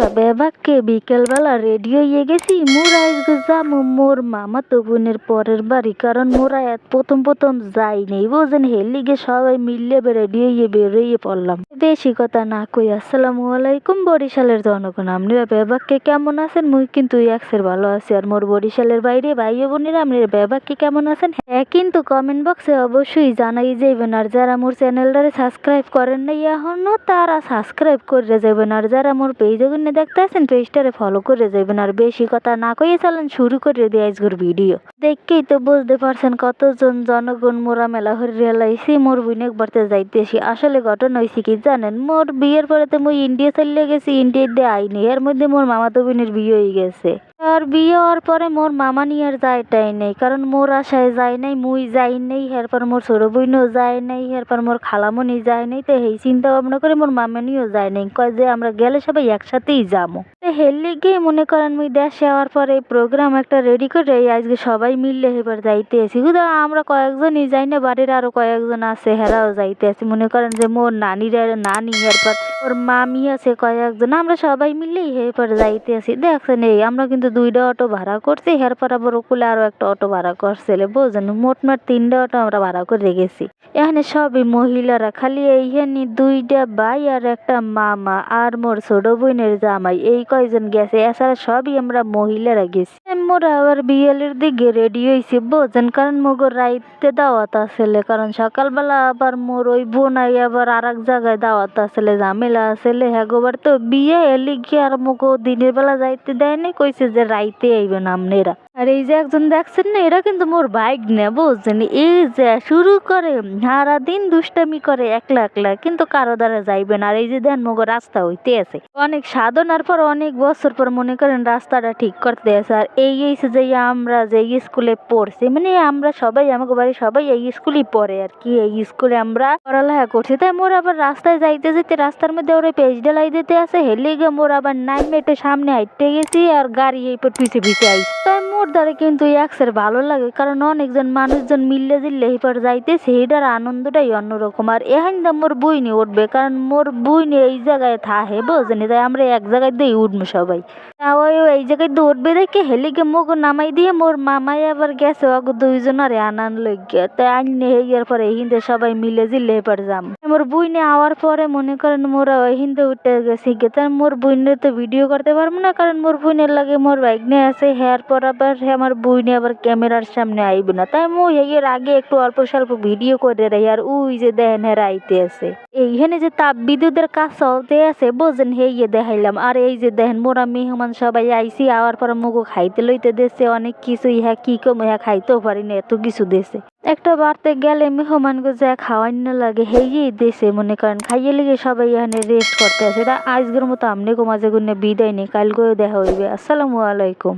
মোরা বেবাককে বিকেলবেলা রেডি হয়ে গেছি মোরা যাব মোর মামাতো বোনের পরের বাড়ি, কারণ মোরা এত প্রথম প্রথম যাই নেই, বোঝেন হেলিগে সবাই মিললে রেডি হয়ে বেরোইয়ে পড়লাম। বেশি কথা না কই, আসসালামু আলাইকুম, বরিশালের জনগণ। আপনারা বেবাককে কেমন আছেন? মুই কিন্তু একসের ভালো আছি। আর মোর বরিশালের বাইরে ভাই বোনেরা আপনারা বেবাককে কেমন আছেন? হ্যাঁ কিন্তু কমেন্ট বক্সে অবশ্যই জানাই যাইবেন। আর যারা মোর চ্যানেলটারে সাবস্ক্রাইব করেন নাই এখনও, তারা সাবস্ক্রাইব করে যাবেন আর যারা মোর পেজে গুনে দেখতে আছেন পেজটারে ফলো করে যাবেন আর বেশি কথা না কইয়ে চালান শুরু করে দিয়ে আজকের ভিডিও দেখকেই তো বুঝতে পারছেন কতজন জনগণ মোরা মেলা হয়ে রেলাইছি, মোর বোন একবারতে যাইতেছি। আসলে ঘটনা হয়েছে কি জানেন, মোর বিয়ের পরে তো মুই ইন্ডিয়া চলে গেছি ইন্ডিয়ার দিয়ে আইনি, এর মধ্যে মোর মামাতো বোনের বিয়ে হয়ে গেছে। আর বিয়ে হওয়ার পরে মোর মামা নিয়ে আর যাইটাই নেই, কারণ মোর আশায় যায় নাই, মুই যাই নাই, এরপর মোর ছোট বইনও যায় নাই, এরপর মোর খালামণি যায় নাই, তো এই চিন্তা ভাবনা করে মোর মামানিও যায় নাই, কয় যে আমরা গেলে সবাই একসাথেই যাব হেললে গিয়ে মনে করেন মুই দেশে যাওয়ার পরে প্রোগ্রাম একটা রেডি করে আজকে সবাই মিললে এবার যাইতে আছি শুধু আমরা কয়েকজনই যাই না, বাড়ির আরও কয়েকজন আছে, হেরাও যাইতে আছি মনে করেন যে মোর নানিরা, নানি এরপর ওর মামি আছে কয়েকজন, আমরা সবাই মিললেই এরপর যাইতে আছি দেখছেন এই, আমরা কিন্তু দুইটা অটো ভাড়া করছি, এরপর আবার ওকুলে আরও একটা অটো ভাড়া করছিলে বোঝেন? মোটমাট তিনটা অটো আমরা ভাড়া করে গেছি এখানে সবই মহিলারা, খালি এইখানে দুইটা ভাই আর একটা মামা, আর মোর ছোট বোনের জামাই, এই কয়জন গেছে? এছাড়া সবই আমরা মহিলারা গেছি। মোরা আবার বিয়েলের দিকে রেডি হয়েছি বোঝেন কারণ মোগর রাইতে দাওয়াত আসলে, কারণ সকালবেলা আবার মোর ওই বোনাই আবার আর এক জায়গায় দাওয়াত আসলে, ঝামেলা আসলে হ্যাগোবার তো বিয়ে এলি গিয়ে আর মোগো দিনের বেলা যাইতে দেয় নাই, কইছে যে রাইতে আইবেন আপনারা আর এই যে একজন দেখছেন না, এরা কিন্তু মোর বাইক নে, বুঝছেন? এই যে শুরু করে সারা দিন দুষ্টামি করে, একলা একলা, কিন্তু কারও দ্বারা যাইবেন আর এই যে দেন মগো রাস্তা হইতে আছে। অনেক সাধনার পর, অনেক বছর পর মনে করেন রাস্তাটা ঠিক করতে আছে, আর এই হয়েছে যে আমরা যে স্কুলে পড়ছি মানে আমরা সবাই, আমাকে বাড়ি সবাই এই স্কুলেই পড়ে আর কি। এই স্কুলে আমরা পড়ালেখা করছি। তাই মোর আবার রাস্তায় যাইতে যেতে রাস্তার মধ্যে ওরা পেজ ঢালাই দিতে আছে, হেলে গিয়ে মোর আবার নাইন মেটে সামনে হাইটে গেছি আর গাড়ি এই পর পিছে পিছে আইছে। তাই মোর দ্বারা কিন্তু একসের ভালো লাগে, কারণ অনেকজন মানুষজন মিললে দিল্লে এবার যাইতেছে এটার আনন্দটাই অন্যরকম। আর এখান দা মোর বইনি উঠবে, কারণ মোর বইনি এই জায়গায় থাহে, বোঝেনি? তাই আমরা এক জায়গায় দিয়ে উঠবো সবাই। তা ওই এই জায়গায় দিয়ে উঠবে দেখে হেলিকে মুখ নামাই দিয়ে মোর মামাই আবার গেছে অগ দুইজনারে আনান লইগে। তাই আইনে হেয়ার পরে হিন্দে সবাই মিলে জিলে এবার যাম। মোর বইনে আওয়ার পরে মনে করেন মোরা হিন্দে উঠে গেছি গে তার মোর বইনের তো ভিডিও করতে পারব না, কারণ মোর বইনের লাগে মোর বাইক নিয়ে আছে, হেয়ার পর আবার আমার বুইনে আবার ক্যামেরার সামনে আইবে না। তাই মু এর আগে একটু অল্প স্বল্প ভিডিও করে রাই, আর উই যে দেখেন হেরা আইতে আছে। এইখানে যে তাপ বিদ্যুতের কাজ চলতে আছে, বোঝেন হেয়ে দেখাইলাম। আর এই যে দেখেন মোরা মেহমান সবাই আইসি আওয়ার পর মুগো খাইতে লইতে দেশে অনেক কিছু ইহা কি কম ইহা খাইতেও পারি না, এত কিছু দেশে। একটা বাড়তে গেলে মেহমান যা খাওয়াই না লাগে হেয়েই দেশে মনে করেন, খাইয়ে লেগে সবাই এখানে রেস্ট করতে আসে। এটা আজকের মতো আমনে কমাজে গুনে বিদায় নেই কালকেও দেখা হইবে। আসসালামু আলাইকুম।